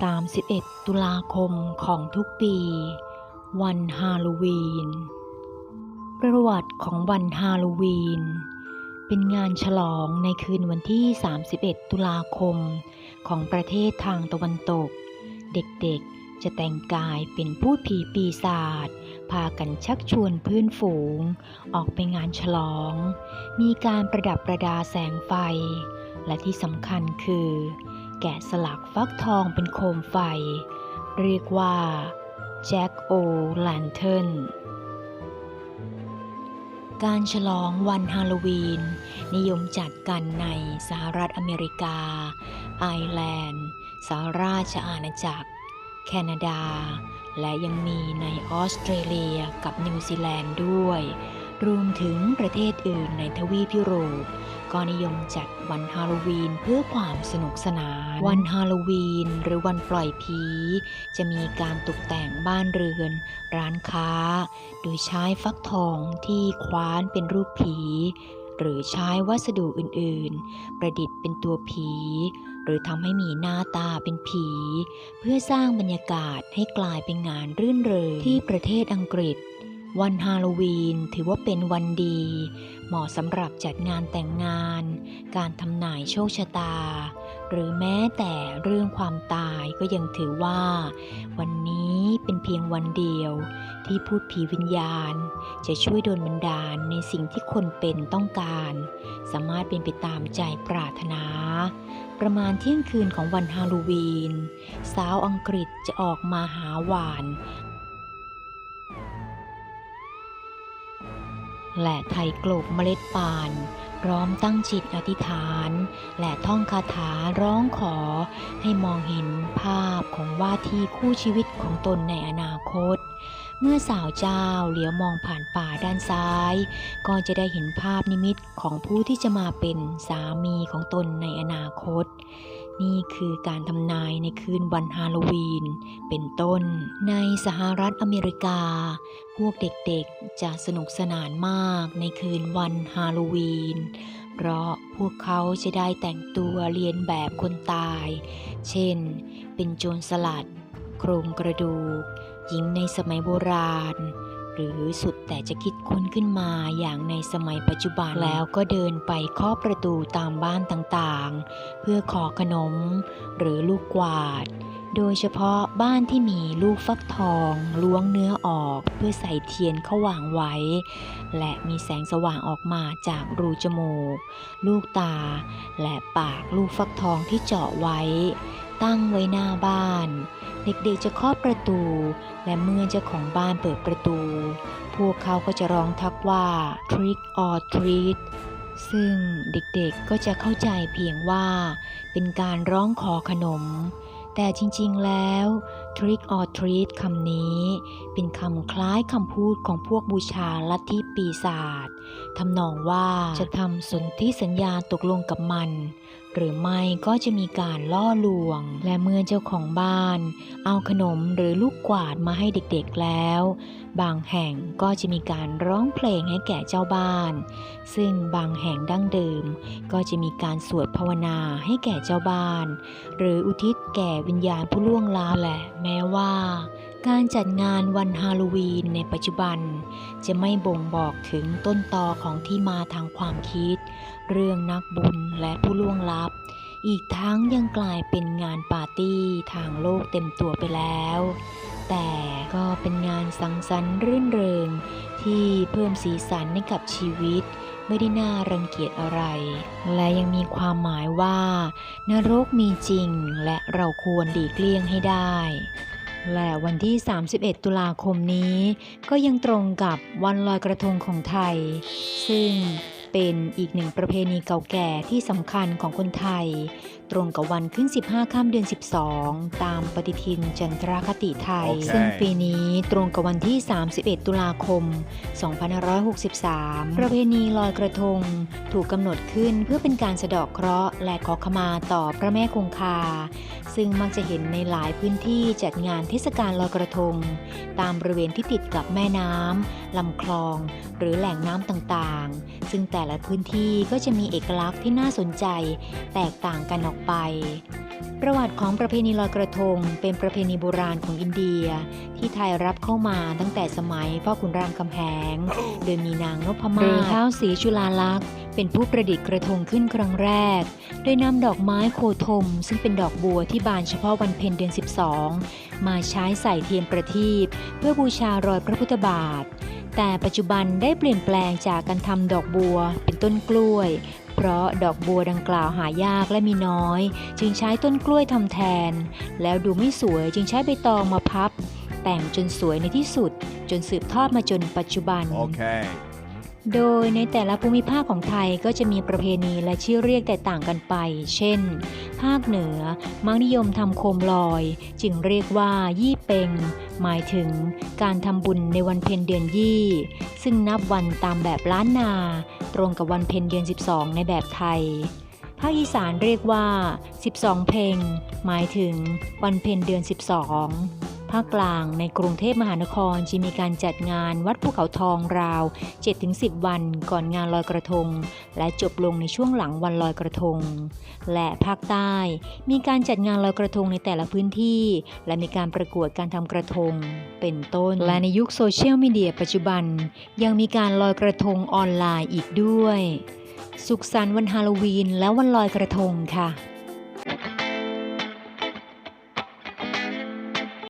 31 ตุลาคมของทุกปี วันฮาโลวีน ประวัติของวันฮาโลวีน เป็นงานฉลองในคืนวันที่ 31 ตุลาคมของประเทศทางตะวันตก เด็กๆจะแต่งกายเป็นผู้ผีปีศาจพากันชักชวนเพื่อนฝูง ออกไปงานฉลอง มีการประดับประดาแสงไฟ และที่สำคัญคือ แกะสลักฟักทองเป็นโคมไฟ เรียกว่าแจ็คโอแลนเทนการฉลองวันฮาโลวีน นิยมจัดกันในสหรัฐอเมริกา ไอร์แลนด์สหราชอาณาจักร แคนาดา และยังมีในออสเตรเลียกับนิวซีแลนด์ด้วย รวมถึงประเทศอื่นในทวีปยุโรป ก็นิยมจัดวันฮาโลวีนเพื่อความสนุกสนาน วันฮาโลวีนหรือวันปล่อยผี จะมีการตกแต่งบ้านเรือน ร้านค้า โดยใช้ฟักทองที่คว้านเป็นรูปผี หรือใช้วัสดุอื่นๆ ประดิษฐ์เป็นตัวผี หรือทำให้มีหน้าตาเป็นผี เพื่อสร้างบรรยากาศให้กลายเป็นงานรื่นเริงที่ประเทศอังกฤษ วันฮาโลวีนถือว่าเป็นวันดี เหมาะสำหรับจัดงานแต่งงาน การทำนายโชคชะตา หรือแม้แต่เรื่องความตายก็ยังถือว่า วันนี้เป็นเพียงวันเดียว ที่พูดผีวิญญาณ จะช่วยโดนบันดาลในสิ่งที่คนเป็นต้องการ สามารถเป็นไปตามใจปรารถนาประมาณเที่ยงคืนของวันฮาโลวีน สาวอังกฤษจะออกมาหาหวาน และไทยกลบเมล็ดปานพร้อมตั้งจิตอธิษฐาน และท่องคาถาร้องขอ ให้มองเห็นภาพของว่าที่คู่ชีวิตของตนในอนาคต เมื่อสาวเจ้าเหลียวมองผ่านป่าด้านซ้าย ก็จะได้เห็นภาพนิมิตของผู้ที่จะมาเป็นสามีของตนในอนาคต นี่คือการทำนายในคืนวันฮาโลวีน เป็นต้น ในสหรัฐอเมริกา พวกเด็กๆจะสนุกสนานมากในคืนวันฮาโลวีน เพราะพวกเขาจะได้แต่งตัวเรียนแบบคนตาย เช่น เป็นโจรสลัด โครงกระดูก หญิงในสมัยโบราณ หรือสุดแต่จะคิดค้นขึ้นมาอย่างในสมัยปัจจุบันแล้วก็เดินไปเคาะประตูตามบ้านต่างๆ เพื่อขอขนม หรือลูกกวาด โดยเฉพาะบ้านที่มีลูกฟักทองล้วงเนื้อออกเพื่อใส่เทียนเข้าวางไว้ และมีแสงสว่างออกมาจากรูจมูก ลูกตา และปากลูกฟักทองที่เจาะไว้ ตั้งไว้หน้าบ้าน เด็กๆจะเคาะประตู และเมื่อเจ้าของบ้านเปิดประตู พวกเขาก็จะร้องทักว่า trick or treat ซึ่งเด็กๆก็จะเข้าใจเพียงว่า เป็นการร้องขอขนม แต่จริงๆแล้ว trick or treat คำนี้ เป็นคำคล้ายคำพูดของพวกบูชาลัทธิปีศาจทำนองว่าจะทำสนธิสัญญาตกลงกับมัน หรือไม่ก็จะมีการล่อลวง และเมื่อเจ้าของบ้าน เอาขนมหรือลูกกวาดมาให้เด็กๆแล้ว บางแห่งก็จะมีการร้องเพลงให้แก่เจ้าบ้าน ซึ่งบางแห่งดั้งเดิม ก็จะมีการสวดภาวนาให้แก่เจ้าบ้าน หรืออุทิศแก่วิญญาณผู้ล่วงลับแหละแม้ว่าการจัดงานวันฮาโลวีนในปัจจุบัน จะไม่บ่งบอกถึงต้นตอของที่มาทางความคิด เรื่องนักบุญและผู้ล่วงลับ อีกทั้งยังกลายเป็นงานปาร์ตี้ทางโลกเต็มตัวไปแล้ว แต่ก็เป็นงานสังสรรค์รื่นเริง ที่เพิ่มสีสันให้กับชีวิต ไม่ได้น่ารังเกียจอะไร และยังมีความหมายว่า นรกมีจริงและเราควรหลีกเลี่ยงให้ได้และวันที่ 31 ตุลาคมนี้ ก็ยังตรงกับวันลอยกระทงของไทย ซึ่งเป็นอีกหนึ่งประเพณีเก่าแก่ที่สำคัญของคนไทย ตรงกับวันขึ้น 15 ข้ามเดือน 12 ตามปฏิทินจันทรคติไทย โอเค ซึ่งปีนี้ตรงกับวันที่ 31 ตุลาคม 2563 ประเพณีลอยกระทง ถูกกำหนดขึ้นเพื่อเป็นการสะเดาะเคราะห์และขอขมาต่อพระแม่คงคา ซึ่งมักจะเห็นในหลายพื้นที่จัดงานเทศกาลลอยกระทง ตามบริเวณที่ติดกับแม่น้ำลำคลอง หรือแหล่งน้ำต่างๆ ซึ่งแต่ละพื้นที่ก็จะมีเอกลักษณ์ที่น่าสนใจ แตกต่างกันออกไป ประวัติของประเพณีลอยกระทง เป็นประเพณีโบราณของอินเดีย ที่ไทยรับเข้ามาตั้งแต่สมัยพ่อขุนรามคำแหง โดยมีนางนพมาศหรือท้าวศรีจุฬาลักษณ์ เป็นผู้ประดิษฐ์กระทงขึ้นครั้งแรก โดยนำดอกไม้โคธม ซึ่งเป็นดอกบัวที่บานเฉพาะวันเพ็ญเดือน 12 มาใช้ใส่เทียนประทีปเพื่อบูชารอยพระพุทธบาทแต่ปัจจุบันได้เปลี่ยนแปลงจากการทำดอกบัวเป็นต้นกล้วย เพราะดอกบัวดังกล่าวหายากและมีน้อย จึงใช้ต้นกล้วยทำแทน แล้วดูไม่สวยจึงใช้ใบตองมาพับ แต่งจนสวยในที่สุด จนสืบทอดมาจนปัจจุบัน Okay. โดยในแต่ละภูมิภาคของไทยก็จะมีประเพณีและชื่อเรียกแตกต่างกันไป เช่น ภาคเหนือ มักนิยมทำโคมลอย จึงเรียกว่ายี่เปงหมายถึงการทำบุญในวันเพ็ญเดือนยี่ ซึ่งนับวันตามแบบล้านนา ตรงกับวันเพ็ญเดือน 12 ในแบบไทย ภาคอีสานเรียกว่า 12 เพลงหมายถึงวันเพ็ญเดือน 12 ภาคกลางในกรุงเทพมหานครจะมีการจัดงานวัดภูเขาทองราว 7-10 วันก่อนงานลอยกระทง และจบลงในช่วงหลังวันลอยกระทง และภาคใต้มีการจัดงานลอยกระทงในแต่ละพื้นที่ และมีการประกวดการทำกระทง เป็นต้น และในยุคโซเชียลมีเดียปัจจุบัน ยังมีการลอยกระทงออนไลน์อีกด้วย สุขสันต์วันฮาโลวีนและวันลอยกระทงค่ะ